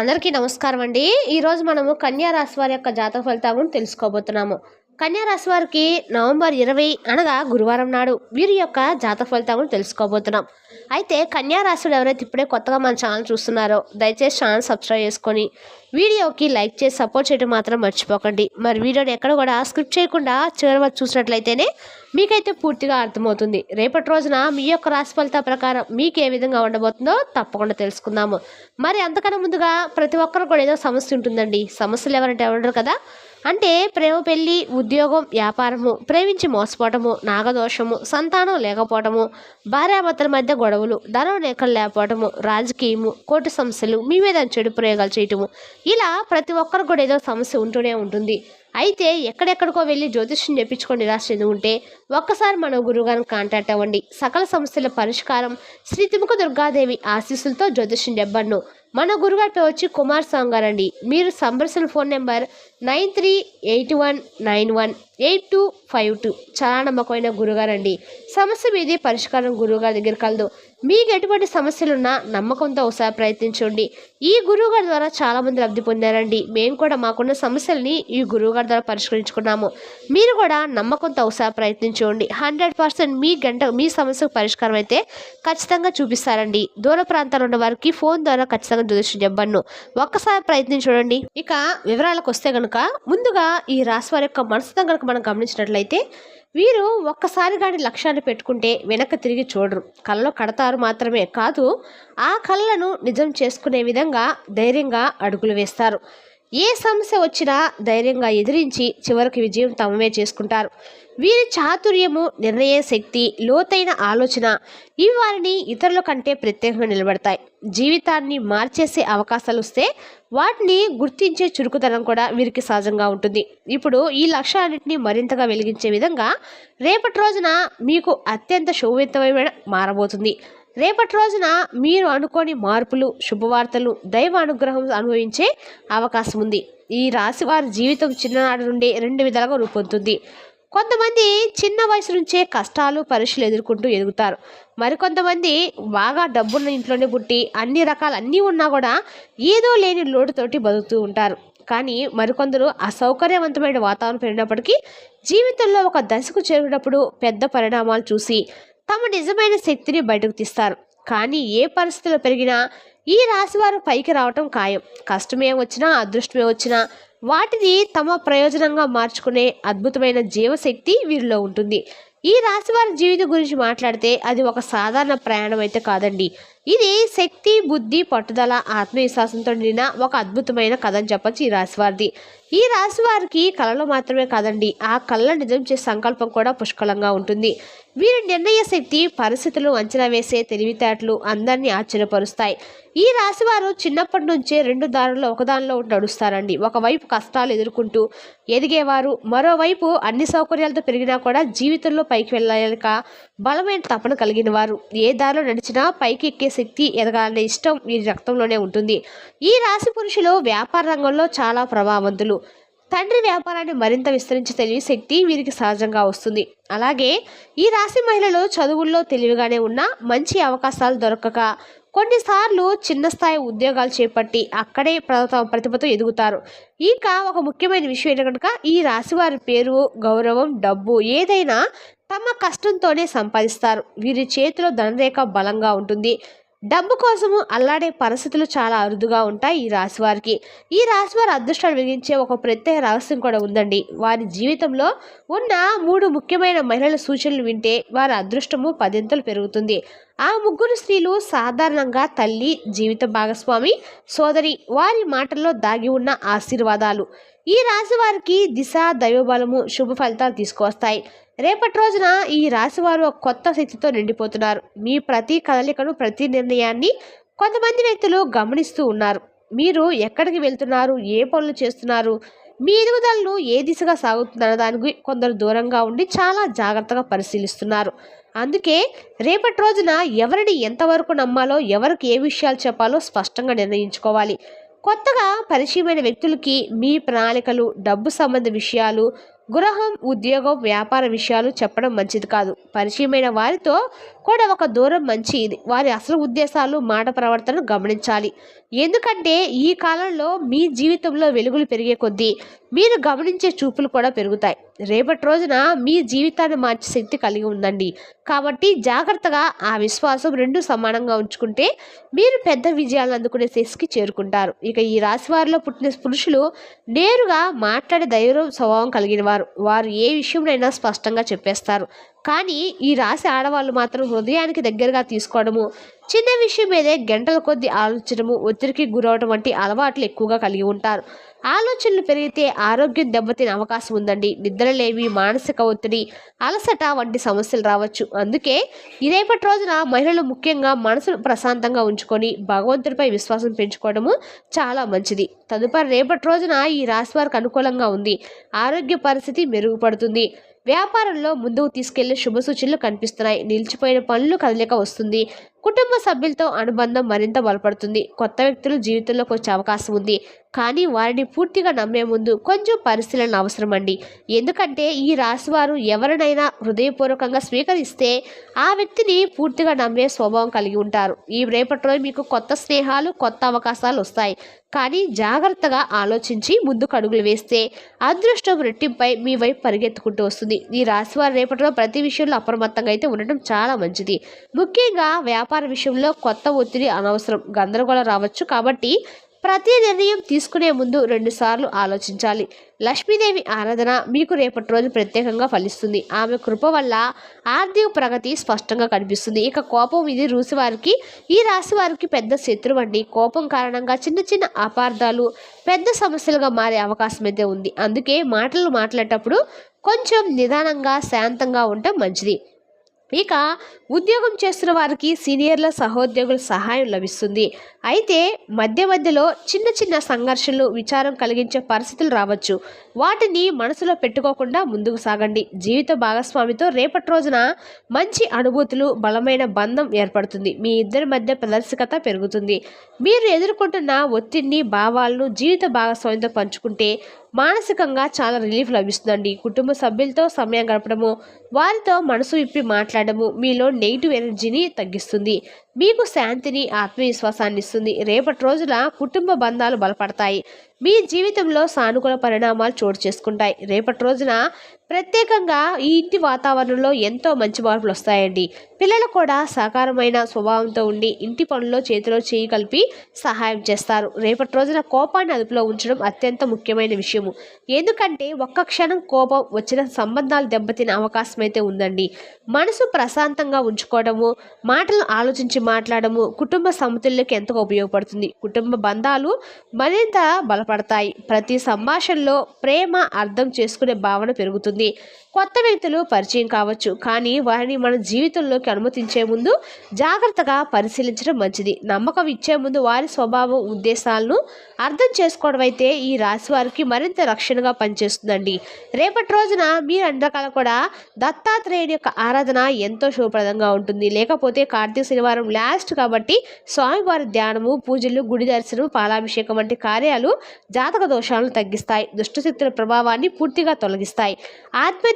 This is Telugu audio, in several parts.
అందరికీ నమస్కారం అండి. ఈరోజు మనము కన్యా రాశి వారి యొక్క జాతక ఫలితాలను తెలుసుకోబోతున్నాము. కన్యా రాశి వారికి నవంబర్ ఇరవై అనగా గురువారం నాడు. వీరి యొక్క జాతక ఫలితాలను తెలుసుకోబోతున్నాం. అయితే కన్యారాశులు ఎవరైతే ఇప్పుడే కొత్తగా మన ఛానల్ చూస్తున్నారో దయచేసి ఛానల్ సబ్స్క్రైబ్ చేసుకొని వీడియోకి లైక్ చేసి సపోర్ట్ చేయడం మాత్రం మర్చిపోకండి. మరి వీడియోని ఎక్కడ కూడా స్క్రిప్ట్ చేయకుండా చివరి వరకు చూసినట్లయితేనే మీకైతే పూర్తిగా అర్థమవుతుంది. రేపటి రోజున మీ యొక్క రాశి ఫలిత ప్రకారం మీకు ఏ విధంగా ఉండబోతుందో తప్పకుండా తెలుసుకుందాము. మరి అంతకన్నా ముందుగా ప్రతి ఒక్కరు కూడా ఏదో సమస్య ఉంటుందండి. సమస్యలు ఎవరంటే ఎవరు కదా. అంటే ప్రేమ పెళ్ళి ఉద్యోగం వ్యాపారము ప్రేమించి మోసపోవటము నాగదోషము సంతానం లేకపోవటము భార్యాభర్తల మధ్య గొడవలు ధనం లేఖలు లేకపోవటము రాజకీయము కోర్టు సమస్యలు మీ మీద చెడు ప్రయోగాలు చేయటము ఇలా ప్రతి ఒక్కరు కూడా ఏదో సమస్య ఉంటూనే ఉంటుంది. అయితే ఎక్కడెక్కడికో వెళ్ళి జ్యోతిష్యం చెప్పించుకొని నిరాశ ఉంటే ఒక్కసారి మన గురువుగారిని కాంటాక్ట్ అవ్వండి. సకల సమస్యల పరిష్కారం శ్రీతిముఖ దుర్గాదేవి ఆశీస్సులతో జ్యోతిష్యం చెప్పబడ్ను మన గురుగారిపై వచ్చి కుమార్ స్వామి గారండి. మీరు సంప్రదించిన phone number nine three eight one nine one eight two five two. చాలా నమ్మకమైన గురుగారండి. సమస్య మీది పరిష్కారం గురువుగారి దగ్గర కలదు. మీకు ఎటువంటి సమస్యలున్నా నమ్మకంతో ఒకసారి ప్రయత్నించండి. ఈ గురువుగారి ద్వారా చాలామంది లబ్ధి పొందారండి. మేము కూడా మాకున్న సమస్యల్ని ఈ గురువుగారి ద్వారా పరిష్కరించుకున్నాము. మీరు కూడా నమ్మకంతో ఒకసారి ప్రయత్నించండి. హండ్రెడ్ పర్సెంట్ మీ గంట మీ సమస్యకు పరిష్కారం అయితే ఖచ్చితంగా చూపిస్తారండి. దూర ప్రాంతాల్లో ఉన్న వారికి ఫోన్ ద్వారా ఖచ్చితంగా జ్యోతిష్యం చెప్పను ఒక్కసారి ప్రయత్నించి చూడండి ఇక వివరాలకు వస్తే కనుక ముందుగా ఈ రాశి వారి యొక్క మనసుతో కనుక మనం గమనించినట్లయితే వీరు ఒక్కసారి కాని లక్ష్యాన్ని పెట్టుకుంటే వెనక్కి తిరిగి చూడరు. కళ్ళలో కడతారు మాత్రమే కాదు ఆ కళ్ళను నిజం చేసుకునే విధంగా ధైర్యంగా అడుగులు వేస్తారు. ఏ సమస్య వచ్చినా ధైర్యంగా ఎదిరించి చివరికి విజయం తమమే చేసుకుంటారు. వీరి చాతుర్యము నిర్ణయ శక్తి లోతైన ఆలోచన ఇవి వారిని ఇతరుల కంటే ప్రత్యేకంగా నిలబడతాయి. జీవితాన్ని మార్చేసే అవకాశాలు వస్తే వాటిని గుర్తించే చురుకుతనం కూడా వీరికి సహజంగా ఉంటుంది. ఇప్పుడు ఈ లక్ష్యాలన్నింటినీ మరింతగా వెలిగించే విధంగా రేపటి రోజున మీకు అత్యంత శోభితమైన మారబోతుంది. రేపటి రోజున మీరు అనుకోని మార్పులు శుభవార్తలు దైవ అనుగ్రహం అనుభవించే అవకాశం ఉంది. ఈ రాశి వారి జీవితం చిన్ననాటి నుండి రెండు విధాలుగా రూపొందుతుంది. కొంతమంది చిన్న వయసు నుంచే కష్టాలు పరీక్షలు ఎదుర్కొంటూ ఎదుగుతారు. మరికొంతమంది బాగా డబ్బున్న ఇంట్లోనే పుట్టి అన్ని రకాలు అన్నీ ఉన్నా కూడా ఏదో లేని లోటుతోటి బతుకుతూ ఉంటారు. కానీ మరికొందరు అసౌకర్యవంతమైన వాతావరణం పెరిగినప్పటికీ జీవితంలో ఒక దశకు చేరినప్పుడు పెద్ద పరిణామాలు చూసి తమ నిజమైన శక్తిని బయటకు తీస్తారు. కానీ ఏ పరిస్థితుల్లో పెరిగినా ఈ రాశివారు పైకి రావటం ఖాయం. కష్టమే వచ్చినా అదృష్టమే వచ్చినా వాటిని తమ ప్రయోజనంగా మార్చుకునే అద్భుతమైన జీవశక్తి వీరిలో ఉంటుంది. ఈ రాశివారి జీవితం గురించి మాట్లాడితే అది ఒక సాధారణ ప్రయాణం అయితే కాదండి. ఇది శక్తి బుద్ధి పట్టుదల ఆత్మవిశ్వాసంతో నిండిన ఒక అద్భుతమైన కథ అని చెప్పచ్చు ఈ రాశివారిది. ఈ రాశి వారికి కళలు మాత్రమే కాదండి ఆ కళ నిజం చేసే సంకల్పం కూడా పుష్కలంగా ఉంటుంది. వీరి నిర్ణయ శక్తి పరిస్థితులు అంచనా వేసే తెలివితేటలు అందరినీ ఆశ్చర్యపరుస్తాయి. ఈ రాశివారు చిన్నప్పటి నుంచే రెండు దారుల్లో ఒకదానిలో నడుస్తారండి. ఒకవైపు కష్టాలు ఎదుర్కొంటూ ఎదిగేవారు మరోవైపు అన్ని సౌకర్యాలతో పెరిగినా కూడా జీవితంలో పైకి వెళ్ళలేక బలమైన తపన కలిగిన వారు. ఏ దారిలో నడిచినా పైకి ఎక్కే శక్తి ఎదగాలనే ఇష్టం వీరి రక్తంలోనే ఉంటుంది. ఈ రాశి పురుషులు వ్యాపార రంగంలో చాలా ప్రభావవంతులు. తండ్రి వ్యాపారాన్ని మరింత విస్తరించి తెలివి శక్తి వీరికి సహజంగా వస్తుంది. అలాగే ఈ రాశి మహిళలు చదువుల్లో తెలివిగానే ఉన్న మంచి అవకాశాలు దొరకక కొన్నిసార్లు చిన్న స్థాయి ఉద్యోగాలు చేపట్టి అక్కడే తమ ప్రతిభతో ఎదుగుతారు. ఇంకా ఒక ముఖ్యమైన విషయం ఏంటంటే ఈ రాశి వారి పేరు గౌరవం డబ్బు ఏదైనా తమ కష్టంతోనే సంపాదిస్తారు. వీరి చేతిలో ధనరేఖ బలంగా ఉంటుంది. డబ్బు కోసము అల్లాడే పరిస్థితులు చాలా అరుదుగా ఉంటాయి ఈ రాశివారికి ఈ రాశివారి అదృష్టాన్ని వెలిగించే ఒక ప్రత్యేక రహస్యం కూడా ఉందండి. వారి జీవితంలో ఉన్న మూడు ముఖ్యమైన మహిళల సూచనలు వింటే వారి అదృష్టము పదింతలు పెరుగుతుంది. ఆ ముగ్గురు స్త్రీలు సాధారణంగా తల్లి జీవిత భాగస్వామి సోదరి వారి మాటల్లో దాగి ఉన్న ఆశీర్వాదాలు. ఈ రాశి వారికి దిశ దైవబలము శుభ ఫలితాలు తీసుకువస్తాయి. రేపటి రోజున ఈ రాశివారు ఒక కొత్త శక్తితో నిండిపోతున్నారు. మీ ప్రతి కదలికను ప్రతి నిర్ణయాన్ని కొంతమంది వ్యక్తులు గమనిస్తూ ఉన్నారు. మీరు ఎక్కడికి వెళ్తున్నారు? ఏ పనులు చేస్తున్నారు? మీ ఎదుగుదలను ఏ దిశగా సాగుతుందన్న దానికి కొందరు దూరంగా ఉండి చాలా జాగ్రత్తగా పరిశీలిస్తున్నారు. అందుకే రేపటి రోజున ఎవరిని ఎంతవరకు నమ్మాలో ఎవరికి ఏ విషయాలు చెప్పాలో స్పష్టంగా నిర్ణయించుకోవాలి. కొత్తగా పరిచయమైన వ్యక్తులకి మీ ప్రణాళికలు డబ్బు సంబంధ విషయాలు గృహం ఉద్యోగం వ్యాపార విషయాలు చెప్పడం మంచిది కాదు. పరిచయమైన వారితో కూడా ఒక దూరం మంచి ఇది. వారి అసలు ఉద్దేశాలు మాట ప్రవర్తన గమనించాలి. ఎందుకంటే ఈ కాలంలో మీ జీవితంలో వెలుగులు పెరిగే కొద్దీ మీరు గమనించే చూపులు కూడా పెరుగుతాయి. రేపటి రోజున మీ జీవితాన్ని మార్చే శక్తి కలిగి ఉందండి. కాబట్టి జాగ్రత్తగా ఆ విశ్వాసం రెండు సమానంగా ఉంచుకుంటే మీరు పెద్ద విజయాలను అందుకునే శక్తికి చేరుకుంటారు. ఇక ఈ రాశి వారిలో పుట్టిన పురుషులు నేరుగా మాట్లాడే ధైర్యం స్వభావం కలిగిన వారు. వారు ఏ విషయంలోనైనా స్పష్టంగా చెప్పేస్తారు. కానీ ఈ రాశి ఆడవాళ్ళు మాత్రం హృదయానికి దగ్గరగా తీసుకోవడము చిన్న విషయం మీదే గంటల కొద్ది ఆలోచించడము ఒత్తిడికి గురవడం వంటి అలవాట్లు ఎక్కువగా కలిగి ఉంటారు. ఆలోచనలు పెరిగితే ఆరోగ్యం దెబ్బతినే అవకాశం ఉందండి. నిద్రలేమి మానసిక ఒత్తిడి అలసట వంటి సమస్యలు రావచ్చు. అందుకే రేపటి రోజున మహిళలు ముఖ్యంగా మనసును ప్రశాంతంగా ఉంచుకొని భగవంతుడిపై విశ్వాసం పెంచుకోవడము చాలా మంచిది. తదుపరి రేపటి రోజున ఈ రాశి వారికి అనుకూలంగా ఉంది. ఆరోగ్య పరిస్థితి మెరుగుపడుతుంది. వ్యాపారంలో ముందుకు తీసుకెళ్ళే శుభ సూచనలు కనిపిస్తున్నాయి. నిలిచిపోయిన పనులు కదలిక వస్తుంది. కుటుంబ సభ్యులతో అనుబంధం మరింత బలపడుతుంది. కొత్త వ్యక్తులు జీవితంలోకి వచ్చే అవకాశం ఉంది. కానీ వారిని పూర్తిగా నమ్మే ముందు కొంచెం పరిశీలన అవసరం అండి ఎందుకంటే ఈ రాశివారు ఎవరినైనా హృదయపూర్వకంగా స్వీకరిస్తే ఆ వ్యక్తిని పూర్తిగా నమ్మే స్వభావం కలిగి ఉంటారు. ఈ రేపటి రోజు మీకు కొత్త స్నేహాలు కొత్త అవకాశాలు వస్తాయి. కానీ జాగ్రత్తగా ఆలోచించి ముందుకు అడుగులు వేస్తే అదృష్టం రెట్టింపై మీ వైపు పరిగెత్తుకుంటూ వస్తుంది. ఈ రాశివారు రేపటిలో ప్రతి విషయంలో అప్రమత్తంగా అయితే ఉండటం చాలా మంచిది. ముఖ్యంగా వ్యాపార విషయంలో కొత్త ఒత్తిడి అనవసరం గందరగోళం రావచ్చు కాబట్టి ప్రతి నిర్ణయం తీసుకునే ముందు రెండుసార్లు ఆలోచించాలి. లక్ష్మీదేవి ఆరాధన మీకు రేపటి రోజు ప్రత్యేకంగా ఫలిస్తుంది. ఆమె కృప వల్ల ఆర్థిక ప్రగతి స్పష్టంగా కనిపిస్తుంది. ఇక కోపం ఇది రూసి వారికి ఈ రాశి వారికి పెద్ద శత్రువు అండి. కోపం కారణంగా చిన్న చిన్న అపార్థాలు పెద్ద సమస్యలుగా మారే అవకాశం అయితే ఉంది. అందుకే మాటలు మాట్లాడేటప్పుడు కొంచెం నిదానంగా శాంతంగా ఉండటం మంచిది. ఇక ఉద్యోగం చేస్తున్న వారికి సీనియర్ల సహోద్యోగుల సహాయం లభిస్తుంది. అయితే మధ్య మధ్యలో చిన్న చిన్న సంఘర్షణలు విచారం కలిగించే పరిస్థితులు రావచ్చు. వాటిని మనసులో పెట్టుకోకుండా ముందుకు సాగండి. జీవిత భాగస్వామితో రేపటి రోజున మంచి అనుభూతులు బలమైన బంధం ఏర్పడుతుంది. మీ ఇద్దరి మధ్య ప్రదర్శకత పెరుగుతుంది. మీరు ఎదుర్కొంటున్న ఒత్తిడిని భావాలను జీవిత భాగస్వామితో పంచుకుంటే మానసికంగా చాలా రిలీఫ్ లభిస్తుందండి. కుటుంబ సభ్యులతో సమయం గడపడము వారితో మనసు విప్పి మాట్లాడము. మీలో నెగిటివ్ ఎనర్జీని తగ్గిస్తుంది. మీకు శాంతిని ఆత్మవిశ్వాసాన్ని ఇస్తుంది రేపటి రోజున కుటుంబ బంధాలు బలపడతాయి. మీ జీవితంలో సానుకూల పరిణామాలు చోటు చేసుకుంటాయి. రేపటి రోజున ప్రత్యేకంగా ఈ ఇంటి వాతావరణంలో ఎంతో మంచి మార్పులు వస్తాయండి. పిల్లలు కూడా సహకారమైన స్వభావంతో ఉండి ఇంటి పనుల్లో చేతిలో చేయి కలిపి సహాయం చేస్తారు. రేపటి రోజున కోపాన్ని అదుపులో ఉంచడం అత్యంత ముఖ్యమైన విషయము. ఎందుకంటే ఒక్క క్షణం కోపం వచ్చిన సంబంధాలు దెబ్బతినే అవకాశం అయితే ఉందండి. మనసు ప్రశాంతంగా ఉంచుకోవడము మాటలు ఆలోచించి మాట్లాడము. కుటుంబ సమతుల్యకు ఎంతో ఉపయోగపడుతుంది? కుటుంబ బంధాలు మరింత బలపడతాయి. ప్రతి సంభాషణలో ప్రేమ అర్థం చేసుకునే భావన పెరుగుతుంది. కొత్త వ్యక్తులు పరిచయం కావచ్చు. కానీ వారిని మన జీవితంలోకి అనుమతించే ముందు జాగ్రత్తగా పరిశీలించడం మంచిది. నమ్మకం ఇచ్చే ముందు వారి స్వభావం ఉద్దేశాలను అర్థం చేసుకోవడం అయితే ఈ రాశి వారికి మరింత రక్షణగా పనిచేస్తుందండి. రేపటి రోజున మీరు అన్ని రకాల కూడా దత్తాత్రేయుని యొక్క ఆరాధన ఎంతో శుభప్రదంగా ఉంటుంది. లేకపోతే కార్తీక శనివారం లాస్ట్ కాబట్టి స్వామివారి ధ్యానము పూజలు గుడి దర్శనం పాలాభిషేకం వంటి కార్యాలు జాతక దోషాలను తగ్గిస్తాయి. దుష్టశక్తుల ప్రభావాన్ని పూర్తిగా తొలగిస్తాయి.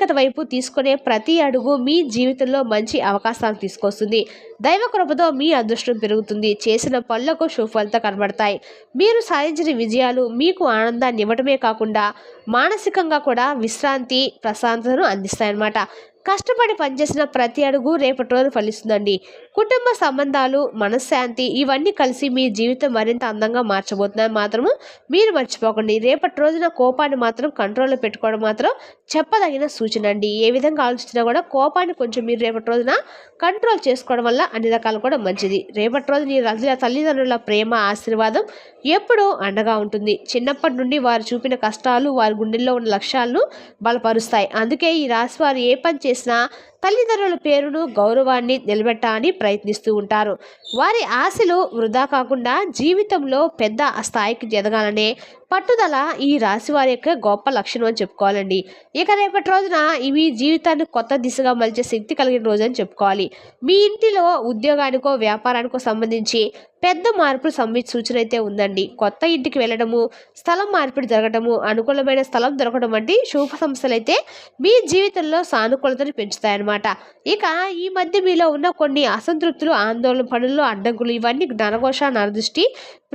ఆధ్యాత్మికత వైపు తీసుకునే ప్రతి అడుగు మీ జీవితంలో మంచి అవకాశాలు తీసుకొస్తుంది. దైవ కృపతో మీ అదృష్టం పెరుగుతుంది. చేసిన పనులకు సుఫలిత కనబడతాయి. మీరు సాధించిన విజయాలు మీకు ఆనందాన్ని ఇవ్వటమే కాకుండా మానసికంగా కూడా విశ్రాంతి ప్రశాంతతను అందిస్తాయన్నమాట. కష్టపడి పనిచేసిన ప్రతి అడుగు రేపటి రోజు ఫలిస్తుందండి. కుటుంబ సంబంధాలు మనశ్శాంతి ఇవన్నీ కలిసి మీ జీవితం మరింత అందంగా మార్చబోతుందని మాత్రము మీరు మర్చిపోకండి. రేపటి రోజున కోపాన్ని మాత్రం కంట్రోల్లో పెట్టుకోవడం మాత్రం చెప్పదగిన సూచన అండి. ఏ విధంగా ఆలోచించినా కూడా కోపాన్ని కొంచెం మీరు రేపటి రోజున కంట్రోల్ చేసుకోవడం వల్ల అన్ని రకాలు కూడా మంచిది. రేపటి రోజు నీ రజుల తల్లిదండ్రుల ప్రేమ ఆశీర్వాదం ఎప్పుడూ అండగా ఉంటుంది. చిన్నప్పటి నుండి వారు చూపిన కష్టాలు వారి గుండెల్లో ఉన్న లక్ష్యాలను బలపరుస్తాయి. అందుకే ఈ రాశి వారు ఏ పని చేసినా తల్లిదండ్రుల పేరును గౌరవాన్ని నిలబెట్టాలని ప్రయత్నిస్తూ ఉంటారు. వారి ఆశలు వృధా కాకుండా జీవితంలో పెద్ద స్థాయికి ఎదగాలనే పట్టుదల ఈ రాశి వారి యొక్క గొప్ప లక్షణం అని చెప్పుకోవాలండి. ఇక రేపటి రోజున ఇవి జీవితాన్ని కొత్త దిశగా మలిచే శక్తి కలిగిన రోజు అని చెప్పుకోవాలి. మీ ఇంటిలో ఉద్యోగానికో వ్యాపారానికో సంబంధించి పెద్ద మార్పులు సంబంధించి సూచన అయితే ఉందండి. కొత్త ఇంటికి వెళ్ళడము స్థలం మార్పిడి జరగడము అనుకూలమైన స్థలం దొరకడం వంటి శుభ సంస్థలు అయితే మీ జీవితంలో సానుకూలతను పెంచుతాయన్నమాట. ఇక ఈ మధ్య మీలో ఉన్న కొన్ని అసంతృప్తులు ఆందోళన పనుల్లో అడ్డంకులు ఇవన్నీ నరఘోష నరదృష్టి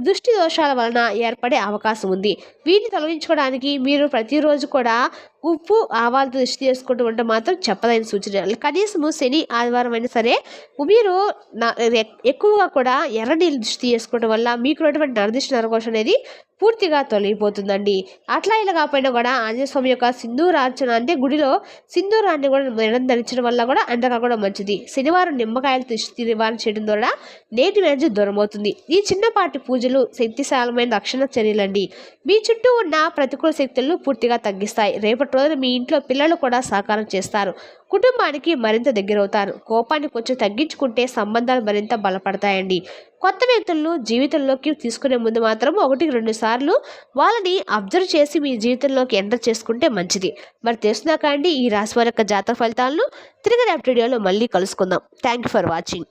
దృష్టి దోషాల వలన ఏర్పడే అవకాశం ఉంది. వీటిని తొలగించుకోవడానికి మీరు ప్రతిరోజు కూడా ఉప్పు ఆవాలతో దృష్టి చేసుకుంటూ ఉంటే మాత్రం చెప్పదైన సూచన కనీసము శని ఆదివారం అయినా సరే మీరు ఎక్కువగా కూడా ఎర్ర నీళ్ళు దృష్టి చేసుకోవడం వల్ల మీకు ఉన్నటువంటి నరదిష్టి నరకోశం అనేది పూర్తిగా తొలగిపోతుందండి. అట్లా ఇలా కాకపోయినా కూడా ఆంజనేయ స్వామి యొక్క సింధూరార్చన అంటే గుడిలో సింధూరాన్ని కూడా మెడం ధరించడం వల్ల కూడా అండగా కూడా మంచిది. శనివారం నిమ్మకాయలు దృష్టి నివారణ చేయడం ద్వారా నేటి ఎనర్జీ దూరం అవుతుంది. ఈ చిన్నపాటి పూజలు శక్తిశాలమైన రక్షణ చర్యలండి. మీ చుట్టూ ఉన్న ప్రతికూల శక్తులను పూర్తిగా తగ్గిస్తాయి. రేపటి రోజున మీ ఇంట్లో పిల్లలు కూడా సహకారం చేస్తారు. కుటుంబానికి మరింత దగ్గరవుతారు. కోపాన్ని కొంచెం తగ్గించుకుంటే సంబంధాలు మరింత బలపడతాయండి. కొత్త వ్యక్తులను జీవితంలోకి తీసుకునే ముందు మాత్రం ఒకటికి రెండు సార్లు వాళ్ళని అబ్జర్వ్ చేసి మీ జీవితంలోకి ఎంటర్ చేసుకుంటే మంచిది. మరి తెలుసునాక అండి ఈ రాశి వారి యొక్క జాతక ఫలితాలను తిరిగి రేపటి వీడియోలో మళ్ళీ కలుసుకుందాం. Thank you for watching